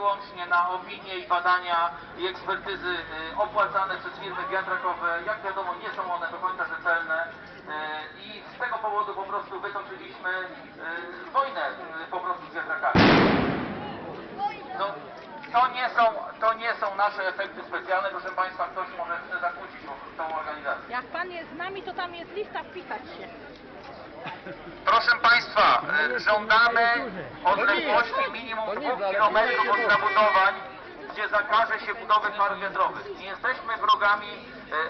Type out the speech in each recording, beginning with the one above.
wyłącznie na opinie i badania i ekspertyzy y, opłacane przez firmy wiatrakowe. Jak wiadomo, nie są one do końca rzetelne y, i z tego powodu po prostu wytoczyliśmy y, wojnę po prostu z wiatrakami. No, to nie są, to nie są nasze efekty specjalne, proszę Państwa, ktoś może zakłócić tą organizację. Jak pan jest z nami, to tam jest lista wpisać się. Proszę Państwa, żądamy odległości minimum 2 km od zabudowań, gdzie zakaże się budowy farm wiatrowych. Nie jesteśmy wrogami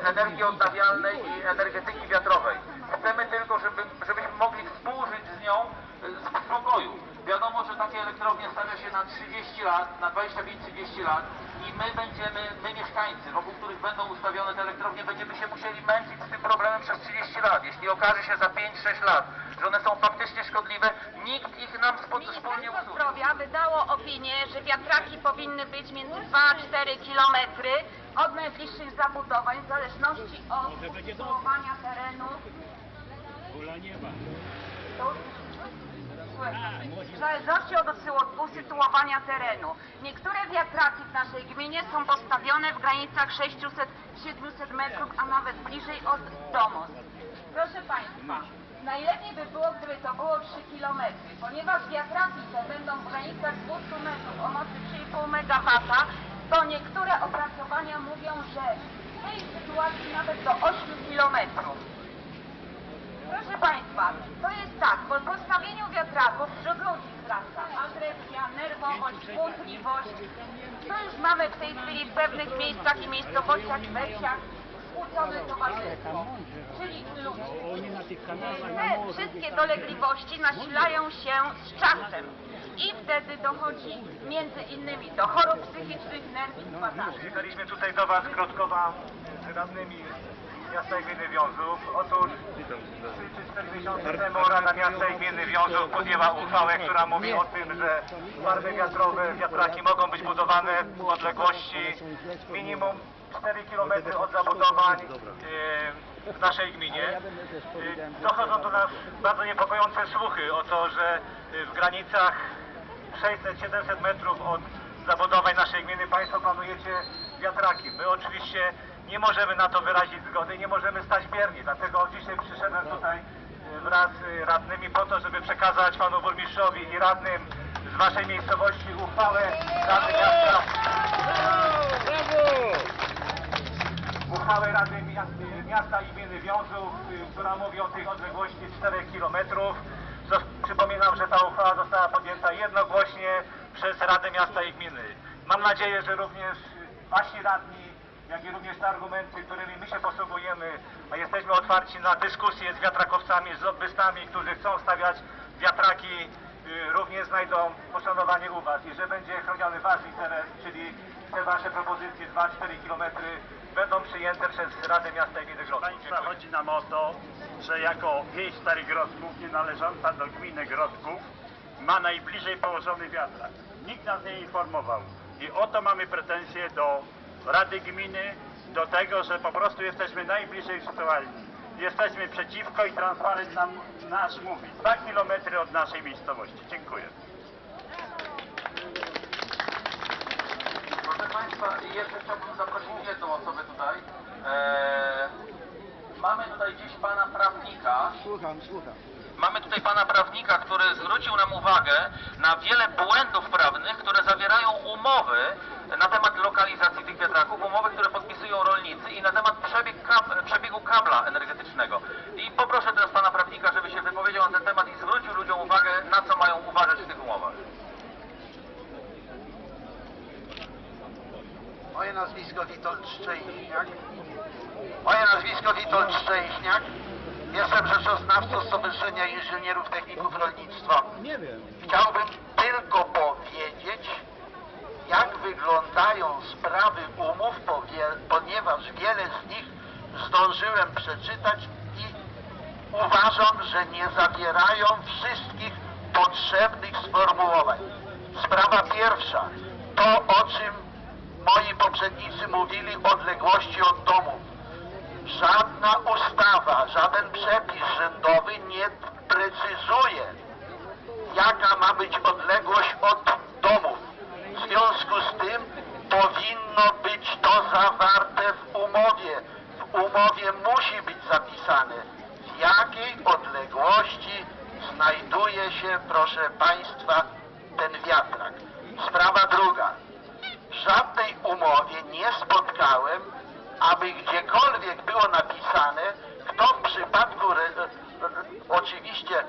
e, energii odnawialnej i energetyki wiatrowej. Chcemy tylko, żeby, żebyśmy mogli współżyć z nią e, w spokoju. Wiadomo, że takie elektrownie stawia się na 30 lat, na 25-30 lat i my będziemy, my mieszkańcy, wokół których będą ustawione te elektrownie, będziemy się musieli męczyć z tym problemem przez 30 lat. Jeśli okaże się za 5-6 lat, że one są faktycznie szkodliwe, nikt ich nam spo- wspólnie Ministerstwo usunie. Zdrowia wydało opinię, że wiatraki powinny być między 2 a 4 kilometry od najbliższych zabudowań w zależności od usytuowania terenu. W zależności od usytuowania terenu. Niektóre wiatraki w naszej gminie są postawione w granicach 600-700 metrów, a nawet bliżej od domu. Proszę Państwa, najlepiej by było, gdyby to było 3 km, ponieważ wiatraki te będą w granicach 200 metrów o mocy 3,5 MW, to niektóre opracowania mówią, że w tej sytuacji nawet do 8 km. Proszę Państwa, to jest tak, po postawieniu wiatraków wśród ludzi wzrasta agresja, nerwowość, błądliwość. To już mamy w tej chwili w pewnych miejscach i miejscowościach, wesiach skłócone towarzystwo, czyli ludzi. Te wszystkie dolegliwości nasilają się z czasem i wtedy dochodzi między innymi do chorób psychicznych, nerwów, Przyjechaliśmy tutaj do Was, Krotkowa, z radnymi miasta i gminy Wiązów. Otóż 3 czy 4 miesiące temu Rada Miasta i Gminy Wiązów podjęła uchwałę, która mówi o tym, że farmy wiatrowe, wiatraki mogą być budowane w odległości minimum 4 km od zabudowań e, w naszej gminie. E, Dochodzą do nas bardzo niepokojące słuchy o to, że e, w granicach 600-700 metrów od zabudowań naszej gminy Państwo planujecie wiatraki. My oczywiście nie możemy na to wyrazić zgody, nie możemy stać bierni, dlatego dzisiaj przyszedłem tutaj e, wraz z radnymi po to, żeby przekazać Panu Burmistrzowi i radnym z Waszej miejscowości uchwałę Rady Miasta uchwałę Rady Miast- Miasta i Gminy Wiązów, y, która mówi o tych odległości 4 km. Przypominam, że ta uchwała została podjęta jednogłośnie przez Radę Miasta i Gminy. Mam nadzieję, że również Wasi radni, jak i również te argumenty, którymi my się posługujemy, a jesteśmy otwarci na dyskusję z wiatrakowcami, z lobbystami, którzy chcą stawiać wiatraki, y, również znajdą poszanowanie u Was i że będzie chroniony Wasz interes, czyli te Wasze propozycje 2-4 km będą przyjęte przez Radę Miasta i Gminy Grodzką. Państwa chodzi nam o to, że jako wieś Starych Grodków, nie należąca do gminy Grodków, ma najbliżej położony wiatrak. Nikt nas nie informował. I oto mamy pretensje do Rady Gminy, do tego, że po prostu jesteśmy najbliżej sytuacji. Jesteśmy przeciwko i transparent nam nasz mówi. Dwa kilometry od naszej miejscowości. Dziękuję. Proszę Państwa, jeszcze chciałbym zaprosić jedną osobę tutaj. Eee, mamy tutaj gdzieś pana prawnika. Słucham, słucham. Mamy tutaj pana prawnika, który zwrócił nam uwagę na wiele błędów prawnych, które zawierają umowy na temat lokalizacji tych wiatraków, umowy, które podpisują rolnicy i na temat przebieg kab przebiegu kabla energetycznego. I poproszę teraz pana prawnika, żeby się wypowiedział na ten temat i zwrócił ludziom uwagę, na co mają uważać w tych umowach. Moje nazwisko Witold Szczęśniak. Moje nazwisko Witold Szczęśniak. Jestem rzeczoznawcą Stowarzyszenia Inżynierów Techników Rolnictwa. Nie wiem. Chciałbym tylko powiedzieć, jak wyglądają sprawy umów, ponieważ wiele z nich zdążyłem przeczytać i uważam, że nie zawierają wszystkich potrzebnych sformułowań. Sprawa pierwsza, to o czym moi poprzednicy mówili, odległości od domu. Żadna ustawa, żaden przepis rzędowy nie precyzuje, jaka ma być odległość od domów. W związku z tym powinno być to zawarte w umowie. W umowie musi być zapisane, w jakiej odległości znajduje się, proszę Państwa, ten wiatrak. Sprawa druga. W żadnej umowie nie spotkałem, aby gdziekolwiek było napisane, kto w przypadku re, oczywiście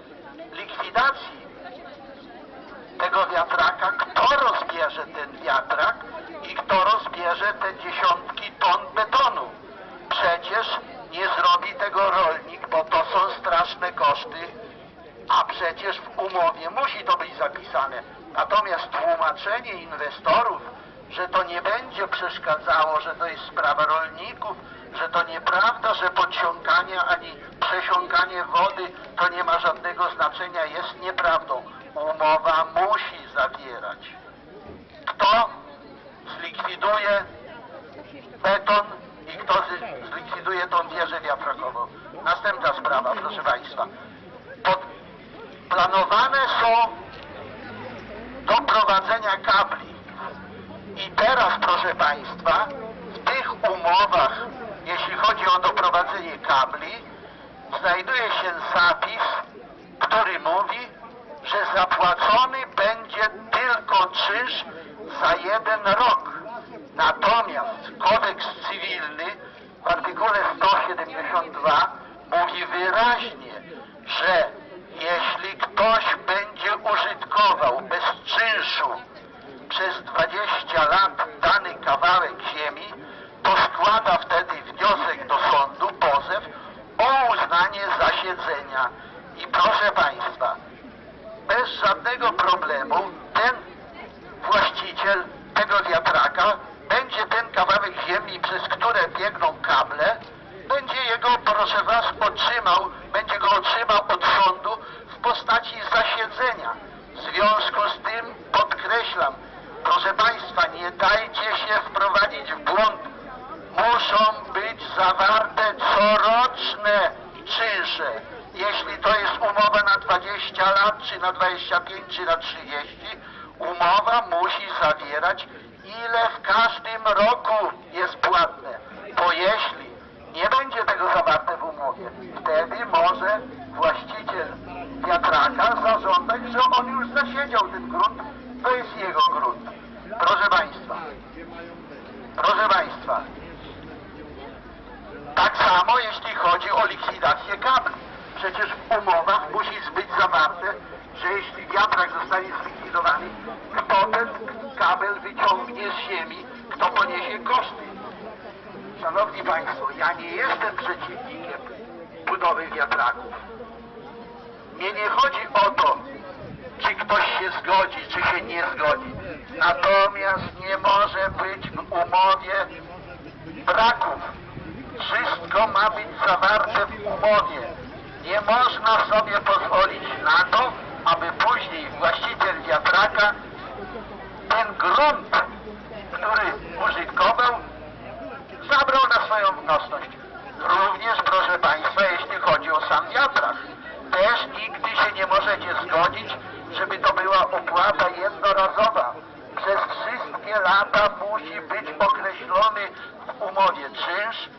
likwidacji tego wiatraka, kto rozbierze ten wiatrak i kto rozbierze te dziesiątki ton betonu. Przecież nie zrobi tego rolnik, bo to są straszne koszty, a przecież w umowie musi to być zapisane. Natomiast tłumaczenie inwestorów, że to nie będzie przeszkadzało, że to jest sprawa rolników, że to nieprawda, że podsiąkanie ani przesiąkanie wody to nie ma żadnego znaczenia, jest nieprawdą. Umowa musi zawierać. Kto zlikwiduje beton i kto zlikwiduje tą wieżę wiatrakową. Następna sprawa, proszę Państwa. Pod, planowane są do prowadzenia kabli. I teraz, proszę Państwa, w tych umowach, jeśli chodzi o doprowadzenie kabli, znajduje się zapis, który mówi, że zapłacony będzie tylko czynsz za jeden rok. Natomiast kodeks cywilny w artykule 172 mówi wyraźnie, że jeśli ktoś będzie użytkował bez czynszu przez 20 lat dany kawałek ziemi, to składa wtedy wniosek do sądu, pozew o uznanie zasiedzenia. I proszę Państwa, bez żadnego problemu ten właściciel tego wiatraka będzie ten kawałek ziemi, przez które biegną kable, będzie jego, proszę Was, otrzymał, będzie go otrzymał od sądu w postaci zasiedzenia. W związku z tym podkreślam, proszę Państwa, nie dajcie się wprowadzić w błąd. Muszą być zawarte coroczne czynsze. Jeśli to jest umowa na 20 lat, czy na 25, czy na 30, umowa musi zawierać, ile w każdym roku jest płatne. Bo jeśli nie będzie tego zawarte w umowie, wtedy może właściciel wiatraka zażądać, że on już zasiedział ten grunt, to jest jego grunt. Proszę Państwa, proszę Państwa, tak samo jeśli chodzi o likwidację kabli. Przecież w umowach musi być zawarte, że jeśli wiatrak zostanie zlikwidowany, kto ten kabel wyciągnie z ziemi, kto poniesie koszty. Szanowni Państwo, ja nie jestem przeciwnikiem budowy wiatraków. Mnie nie chodzi o to, czy ktoś się zgodzi, czy się nie zgodzi. Natomiast nie może być w umowie braków. Wszystko ma być zawarte w umowie. Nie można sobie pozwolić na to, aby później właściciel wiatraka ten grunt, który użytkował, zabrał na swoją własność. Również, proszę Państwa, jeśli chodzi o sam wiatrak. Nie możecie zgodzić, żeby to była opłata jednorazowa. Przez wszystkie lata musi być określony w umowie czynsz,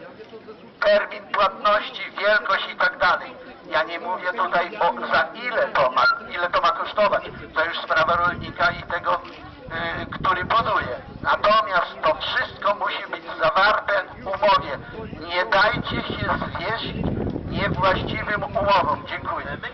termin płatności, wielkość i tak dalej. Ja nie mówię tutaj o za ile to ma, ile to ma kosztować. To już sprawa rolnika i tego, y, który buduje. Natomiast to wszystko musi być zawarte w umowie. Nie dajcie się zwieść niewłaściwym umowom. Dziękuję. My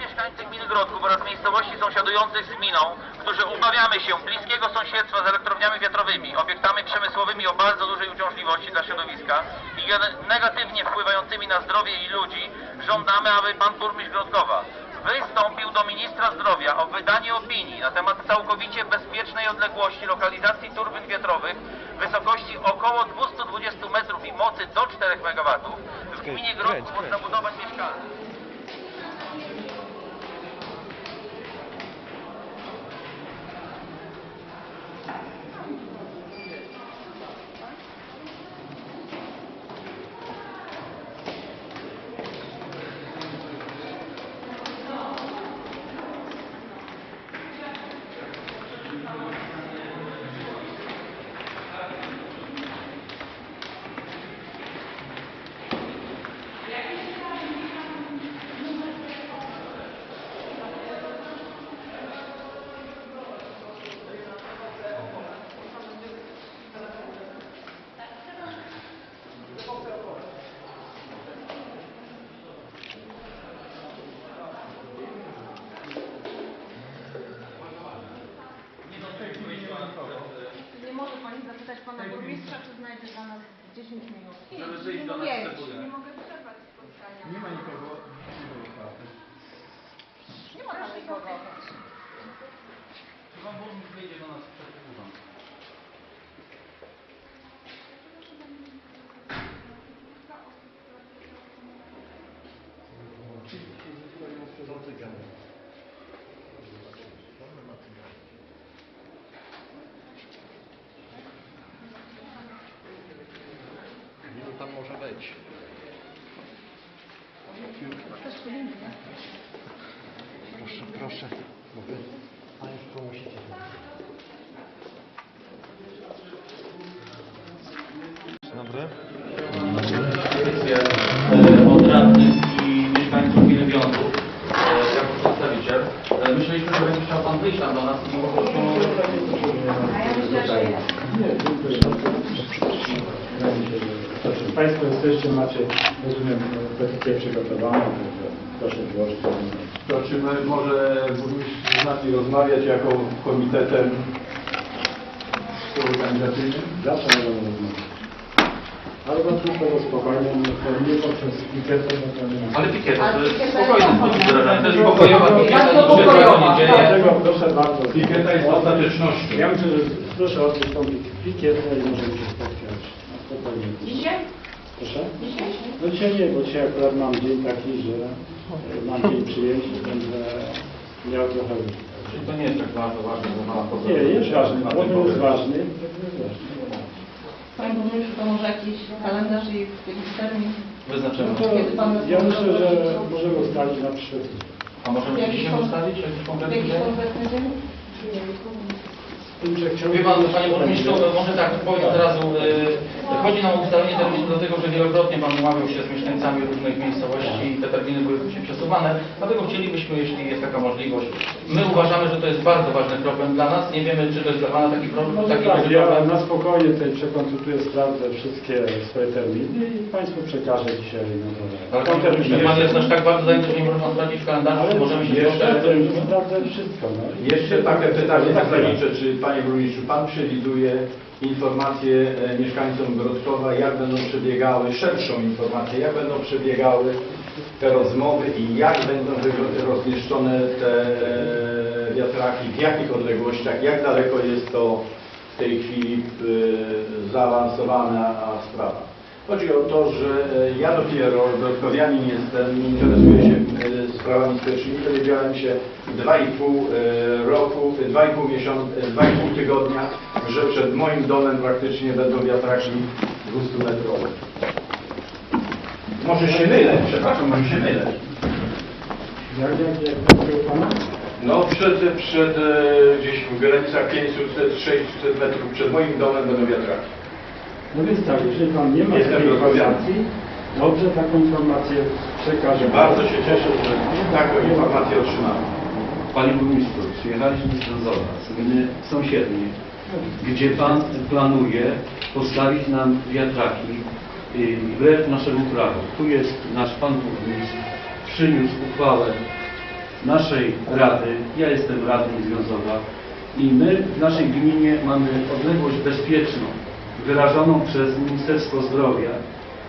Grodków oraz miejscowości sąsiadujących z gminą, którzy obawiamy się bliskiego sąsiedztwa z elektrowniami wiatrowymi, obiektami przemysłowymi o bardzo dużej uciążliwości dla środowiska i negatywnie wpływającymi na zdrowie i ludzi, żądamy, aby pan burmistrz Grodkowa wystąpił do ministra zdrowia o wydanie opinii na temat całkowicie bezpiecznej odległości lokalizacji turbin wiatrowych w wysokości około 220 metrów i mocy do 4 MW w gminie Grodków pod zabudowań mieszkalnych. Burmistrza, czy znajdzie dla nas 10 minut? Żeby wyjść do nas budynkiem. Nie mogę przerwać spotkania. Nie ma nikogo. Nie ma tam nikogo. Czy pan burmistrz wyjdzie do nas przed urząd? Pan może być. Proszę, proszę. Mogę. Państwo musicie. Dobry. Petycję od radnych i mieszkańców e, jako przedstawiciel. E, Myśleliśmy, że będzie chciał Pan wyjść tam do nas i po prostu... Dobrze, Państwo jesteście, macie, rozumiem, petycję przygotowaną, także proszę złożyć. To czy my może burmistrz z nami rozmawiać jako komitetem organizacyjnym? Zawsze możemy rozmawiać. Ale bardzo tego spokojnie, to nie poprzez pikietę, to. Ale pikieta to jest wyrażania. To jest pokojowa pikieta, się pokojowa. Dlatego proszę bardzo. Pikieta jest ostatecznością. Ja myślę, że proszę odbyć tą pikietę i możemy się spotkać. na Spokojnie. Dzisiaj? Proszę? No dzisiaj nie, bo dzisiaj akurat mam dzień taki, że e, mam dzień przyjęć i będę miał trochę... Czyli to nie jest tak bardzo ważne, że ma Nie, jest ważny, problem jest ważny. Panie burmistrzu, to może jakiś kalendarz i jakiś termin? Wyznaczymy. No to ja myślę, że możemy ustalić na przyszły. A możemy Jakiś ustalić jakiś konkretny Jakiś dzień? konkretny dzień? Wie Pan, Panie Burmistrzu, może tak, powiem od razu, y, chodzi nam o ustalenie terminu, dlatego że wielokrotnie Pan umawiał się z mieszkańcami różnych miejscowości i te terminy były później przesuwane, dlatego chcielibyśmy, jeśli jest taka możliwość. My uważamy, że to jest bardzo ważny problem dla nas, nie wiemy, czy to jest dla Pana taki problem, Może taki tak, ja problem. na spokojnie tutaj przekonsultuję, sprawdzę wszystkie swoje terminy i Państwu przekażę dzisiaj na dole. Ale Pan, jeśli Pan jest aż tak bardzo zajęty, że nie może Pan sprawdzić w kalendarzu, możemy się jeszcze sprawdzę wszystko. No. Jeszcze takie pytanie zasadnicze, czy Panie Burmistrzu, Pan przewiduje informacje e, mieszkańcom Grodkowa, jak będą przebiegały, szerszą informację, jak będą przebiegały te rozmowy i jak będą rozmieszczone te e, wiatraki, w jakich odległościach, jak daleko jest to w tej chwili e, zaawansowana sprawa. Chodzi o to, że ja dopiero Grodkowianin jestem, interesuję się sprawami społecznymi, dowiedziałem się 2,5 e, roku, 2,5 miesiąca, 2,5 tygodnia, że przed moim domem praktycznie będą wiatraki 200-metrowe. Może się mylę, przepraszam, może się mylę. Jak, jak, jak proszę Pana? No przed, przed e, gdzieś w granicach 500-600 metrów przed moim domem będą wiatraki. No więc tak, jeżeli Pan nie ma Jestem takiej informacji, dobrze taką informację przekażę. Bardzo się cieszę, że taką informację otrzymałem. Panie Burmistrzu, przyjechaliśmy z Brzozowa, z gminy sąsiedniej, gdzie Pan planuje postawić nam wiatraki y, wbrew naszemu prawu. Tu jest nasz Pan Burmistrz, przyniósł uchwałę naszej Rady, ja jestem radnym Związowa i my w naszej gminie mamy odległość bezpieczną, wyrażoną przez Ministerstwo Zdrowia,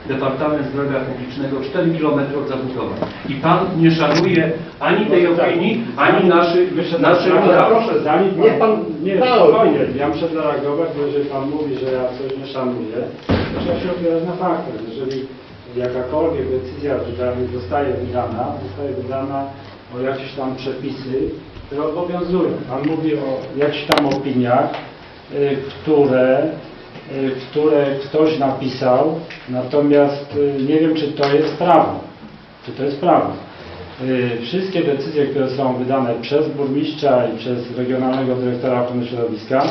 Departament Zdrowia Publicznego 4 km od zabudowań. I Pan nie szanuje ani tej opinii, ani naszych, naszych praw. Proszę, zanim pan, Niech pan- nie, spokojnie, ja muszę zareagować, bo jeżeli Pan mówi, że ja coś nie szanuję, to trzeba się opierać na faktach. Jeżeli jakakolwiek decyzja zostaje wydana, zostaje wydana o jakieś tam przepisy, które obowiązują. Pan mówi o jakichś tam opiniach, y, które, które ktoś napisał, natomiast y, nie wiem, czy to jest prawo. Czy to jest prawo. Y, Wszystkie decyzje, które są wydane przez burmistrza i przez Regionalnego Dyrektora Ochrony Środowiska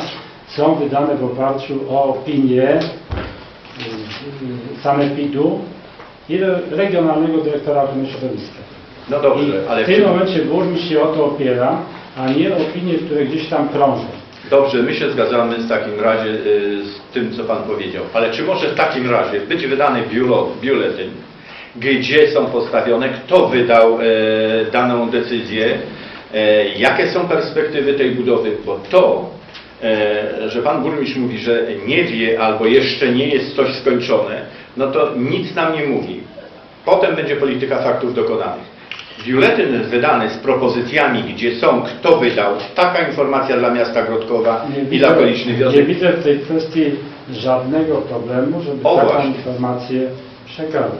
są wydane w oparciu o opinię y, y, Sanepidu i Re- Regionalnego Dyrektora Ochrony Środowiska. No I dobrze, ale w tym momencie burmistrz się o to opiera, a nie opinie, które gdzieś tam krążą. Dobrze, my się zgadzamy w takim razie y, z tym, co Pan powiedział. Ale czy może w takim razie być wydany biuletyn, gdzie są postawione, kto wydał e, daną decyzję, e, jakie są perspektywy tej budowy, bo to e, że pan burmistrz mówi, że nie wie albo jeszcze nie jest coś skończone, no to nic nam nie mówi. Potem będzie polityka faktów dokonanych. Biuletyn wydany z propozycjami, gdzie są, kto wydał, taka informacja dla miasta Grodkowa Nie i dla okolicznych nie wiosek. widzę w tej kwestii żadnego problemu, żeby O, taką właśnie. informację przekazać.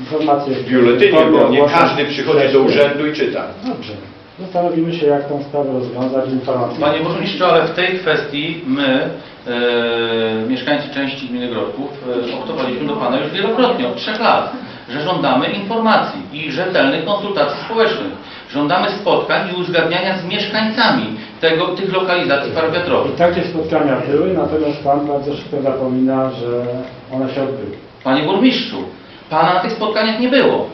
Informacje W biuletynie, bo nie każdy przychodzi do urzędu i czyta. Dobrze. Zastanowimy się, jak tą sprawę rozwiązać informacje. Panie burmistrzu, ale w tej kwestii my, e, mieszkańcy części gminy Grodków, e, optowaliśmy do Pana już wielokrotnie, od trzech lat, że żądamy informacji i rzetelnych konsultacji społecznych. Żądamy spotkań i uzgadniania z mieszkańcami tego, tych lokalizacji I wiatrowych. takie spotkania były, natomiast Pan bardzo szybko zapomina, że one się odbyły. Panie burmistrzu, Pana na tych spotkaniach nie było.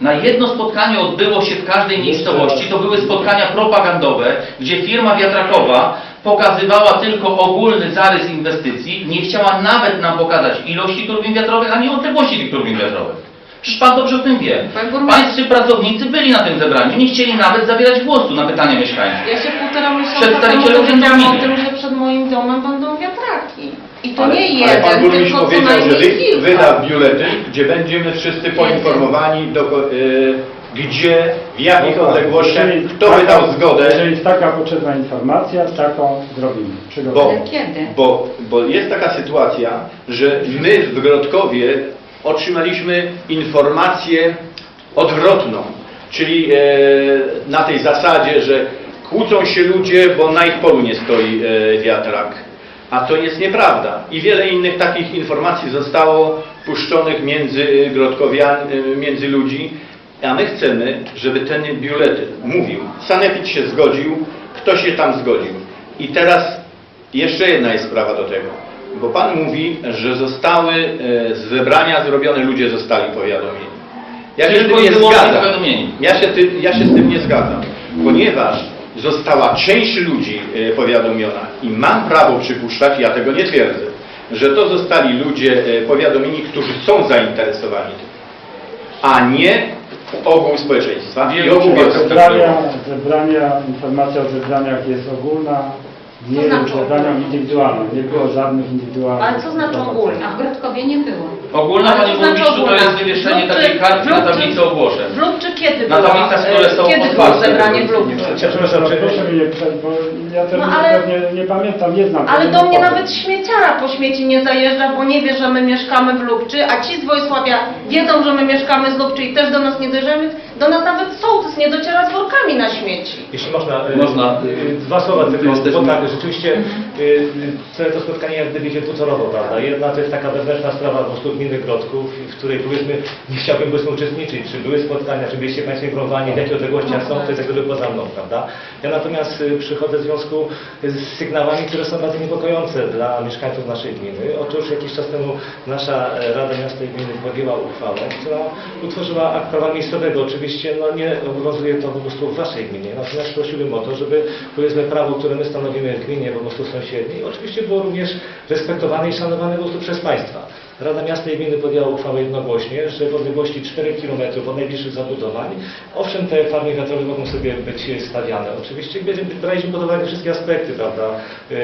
Na jedno spotkanie odbyło się w każdej miejscowości. To były spotkania propagandowe, gdzie firma wiatrakowa pokazywała tylko ogólny zarys inwestycji, nie chciała nawet nam pokazać ilości turbin wiatrowych, ani odległości tych turbin wiatrowych. Przecież Pan dobrze o tym wie. Panie burmistrzu. Pańscy pracownicy byli na tym zebraniu, nie chcieli nawet zabierać głosu na pytania mieszkańców. Ja się półtora miesiąca Przedstawiciele temu dowiedziałam o tym, że przed moim domem będą wiatraki. I to Ale, nie ale pan jeden, burmistrz tylko co powiedział, że najmniej wy, kilka. wyda biuletyn, gdzie będziemy wszyscy poinformowani, do, y, gdzie, w jakich odległościach, kto taka- wydał zgodę, Jeżeli jest taka potrzebna informacja, taką zrobimy. bo, Przygotujemy. Kiedy? bo, bo jest taka sytuacja, że my w Grodkowie otrzymaliśmy informację odwrotną, czyli e, na tej zasadzie, że kłócą się ludzie, bo na ich polu nie stoi e, wiatrak. A to jest nieprawda. I wiele innych takich informacji zostało puszczonych między e, między ludzi, a my chcemy, żeby ten biuletyn mówił. Sanepid się zgodził, kto się tam zgodził. I teraz jeszcze jedna jest sprawa do tego, bo Pan mówi, że zostały e, z wybrania zrobione, ludzie zostali powiadomieni. Ja się z Tylko tym i nie zgadzam. powiadomieni. Ja się, ty, ja się z tym nie zgadzam, ponieważ została część ludzi e, powiadomiona i mam prawo przypuszczać, ja tego nie twierdzę, że to zostali ludzie e, powiadomieni, którzy są zainteresowani tym, a nie ogół społeczeństwa i ogół. Zebrania, zebrania, informacja o zebraniach jest ogólna, nie znaczy jest zebraniom indywidualnym. Nie było żadnych indywidualnych. Ale co znaczy ogólna? A w Grodkowie nie było. Ogólna, Ale Panie to znaczy burmistrzu, to ogólna. jest wywieszenie Lub takiej czy- kartki na lub czy- tablicy ogłoszeń. W lub czy kiedy Na była, tablicach, które e, są Kiedy było otwarte. zebranie w lubcu? Przepraszam, proszę mnie nie bo ja też No ale- pewnie nie pamiętam, nie znam. Ale tego, do nie mnie powiem. nawet śmieciara po śmieci nie zajeżdża, bo nie wie, że my mieszkamy w Lubczy, a ci z Wojsławia wiedzą, że my mieszkamy z Lubczy i też do nas nie dojrzymy. Do nas nawet sołtys nie dociera z workami na śmieci. Jeśli można, y, Można. y, dwa słowa tylko, Jesteśmy- bo tak, rzeczywiście y, y, całe to spotkanie jak gdyby idzie dwutorowo, prawda? Jedna to jest taka wewnętrzna sprawa po prostu gminy Grodków, w której powiedzmy nie chciałbym powiedzmy uczestniczyć, czy były spotkania, czy byliście Państwo informowani, w jakich odległościach są, to jest jak gdyby poza mną, prawda? Ja natomiast y, przychodzę w związku z sygnałami, które są bardzo niepokojące dla mieszkańców naszej gminy. Otóż jakiś czas temu nasza e, Rada Miasta i Gminy podjęła uchwałę, która utworzyła akt prawa miejscowego. Oczywiście no, nie obowiązuje to po prostu w Waszej gminie, natomiast prosiłbym o to, żeby powiedzmy prawo, które my stanowimy w gminie, po prostu sąsiedniej, oczywiście było również respektowane i szanowane po prostu przez Państwa. Rada Miasta i Gminy podjęła uchwałę jednogłośnie, że w odległości 4 km od najbliższych zabudowań, owszem, te farmy wiatrowe mogą sobie być stawiane. Oczywiście będziemy braliśmy pod uwagę wszystkie aspekty, prawda, yy,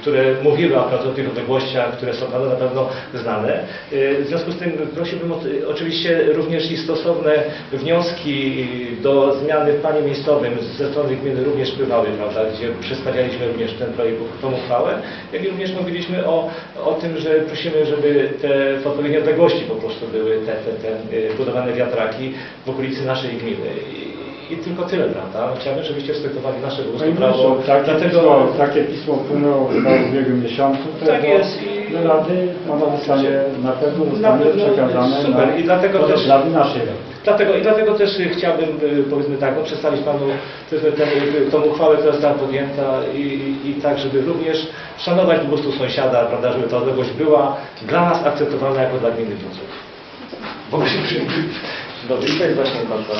które mówiły akurat o tych odległościach, które są prawda, na pewno znane. Yy, w związku z tym prosiłbym o, oczywiście również i stosowne wnioski do zmiany w planie miejscowym ze strony gminy również wpływały, prawda, gdzie przedstawialiśmy również ten projekt, tą uchwałę, jak i również mówiliśmy o, o tym, że prosimy, żeby te w odpowiedniej odległości po prostu były te, te, te y, budowane wiatraki w okolicy naszej gminy. I, i tylko tyle, prawda? Chciałbym, żebyście respektowali nasze Panie prawo. Takie, Dlatego pismo, takie pismo wpłynęło chyba w ubiegłym miesiącu. Tak jest i- Do Rady ono zostanie, na pewno Na zostanie przekazane super. na I dlatego też- Rady naszej Rady. Dlatego, I dlatego też y, chciałbym, y, powiedzmy tak, no, przedstawić Panu powiedzmy, ten, y, tą uchwałę, która została podjęta i, i, tak, żeby również szanować po prostu sąsiada, prawda, żeby ta odległość była dla nas akceptowalna jako dla gminy widzów. W ogóle się przyjmuje. Dobrze, i to jest właśnie bardzo...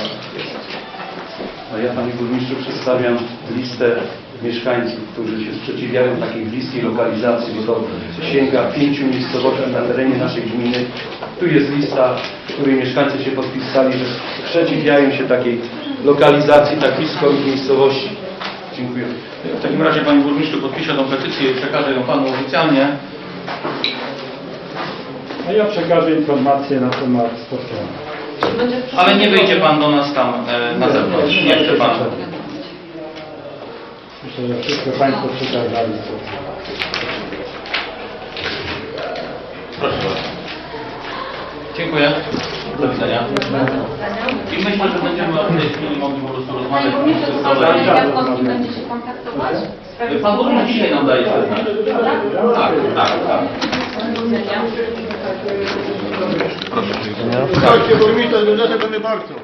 A ja Panie Burmistrzu przedstawiam listę mieszkańców, którzy się sprzeciwiają takiej bliskiej lokalizacji, bo to sięga pięciu miejscowości na terenie naszej gminy. Tu jest lista, w której mieszkańcy się podpisali, że sprzeciwiają się takiej lokalizacji tak blisko ich miejscowości. Dziękuję. W takim razie Panie Burmistrzu podpiszę tą petycję i przekażę ją Panu oficjalnie. A ja przekażę informacje na temat spotkania. Ale nie wyjdzie? Pan do nas tam e, na zewnątrz. Nie chce Pan. Myślę, że wszystko Państwo przekazali. Proszę bardzo. Dziękuję. Do widzenia. I myślę, że będziemy od tej chwili mogli po prostu Panie rozmawiać. burmistrzu, to pan będzie się kontaktować? w Pan burmistrz dzisiaj nam daje znać. Tak, tak, tak. Proszę. Słuchajcie, burmistrz, będę bardzo.